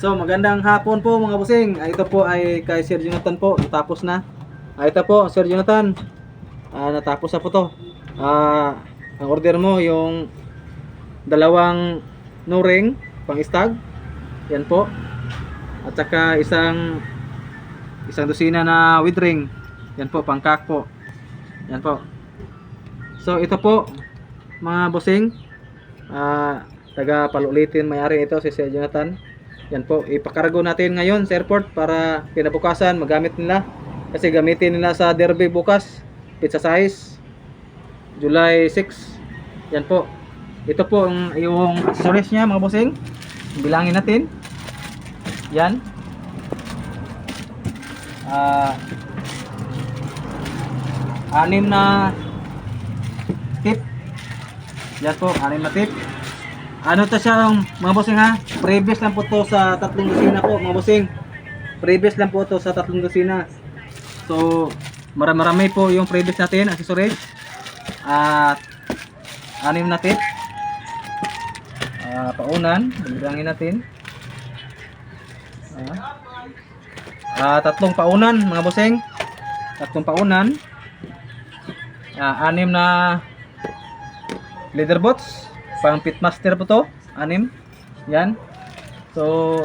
So magandang hapon po mga busing. Ah, ito po ay kay Sir Jonathan po. Natapos na. Ah, ito po Sir Jonathan. Ah, natapos na po to. Ah, ang order mo yung dalawang no-ring pang stag. Yan po. At saka isang isang dosina na with ring. Yan po pang kak po. Yan po. So ito po mga busing. Ah, taga palulitin may-ari ito si Sir Jonathan. Yan po, ipakargo natin ngayon sa airport para kinabukasan magamit nila. Kasi gamitin nila sa derby bukas, pizza size, July 6. Yan po. Ito po ang yung accessories niya mga bossing. Bilangin natin. Yan. Ah anim na tip. Yan po, anim na tip. Ano to siya mga bossing ha? Previous lang po to sa tatlong dosina po mga bossing. Previous lang po to sa tatlong dosina. So, marami-marami po yung previous natin, accessories. At anim na tip. Ah, paunan, bilangin natin. Ah. Ah, tatlong paunan mga bossing. Tatlong paunan. Ah, anim na leather bots pang pitmaster po to. Anim. Yan. So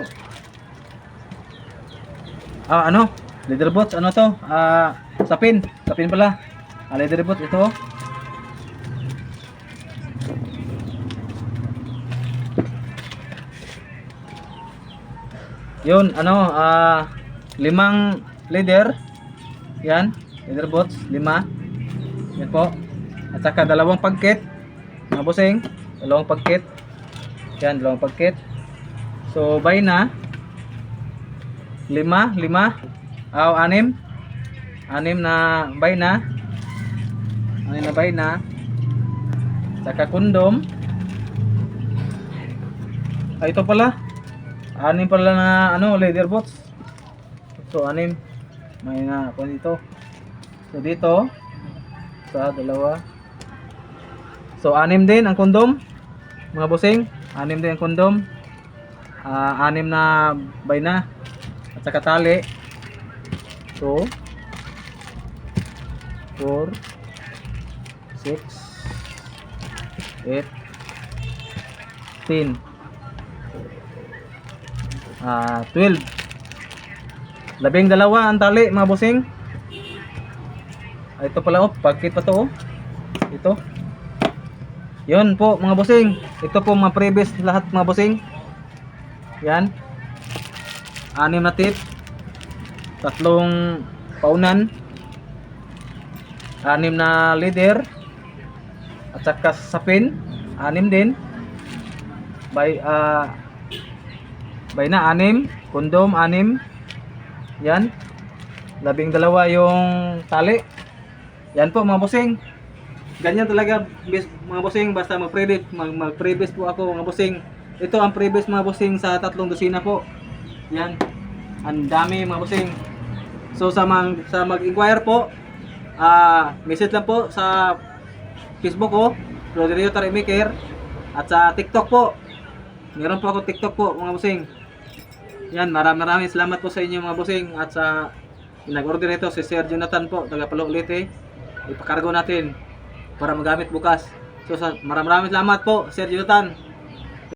ah ano? Leather ano to? Ah sapin. Sapin pala. Ah, leather ito. Yun ano? Ah limang leather yan. Leather lima. Yan po. At saka dalawang pagkit. Mga bossing dalawang pagkit. Yan dalawang pagkit. So bay na. Lima lima. Aw anim. Anim na bay na. Anim na bay na. Saka kondom. Ay ito pala. Anim pala na ano leather bots so anim. May na ako dito so dito. Sa dalawa So anim din ang kondom. Mga bossing, anim din ang kondom. Ah, anim na bay na. At saka tali. So 4 6 8 10 Ah, 12 Labing dalawa ang tali mga bossing. Ah, ito pala oh, pagkit pa to oh. Ito. Yun po mga bossing. Ito po mga previous lahat mga bossing. Yan. Anim na tip. Tatlong paunan. Anim na leader. At saka sapin. Anim din. By ah by na anim. Kondom anim. Yan. Labing dalawa yung tali. Yan po mga bossing ganyan talaga mga bossing basta mag-previous mag, mag-previous po ako mga bossing. Ito ang previous mga bossing sa tatlong dosina po. Yan. Ang dami mga bossing. So sa mag, sa mag-inquire po ah message lang po sa Facebook ko Rodrigo Tarimiker at sa TikTok po. Meron po ako TikTok po mga bossing. Yan maraming maraming salamat po sa inyo mga bossing. At sa nag-order nito si Sir Jonathan po taga Paluulite ipakargo natin para magamit bukas. So sa maraming salamat po, Sir Jonathan.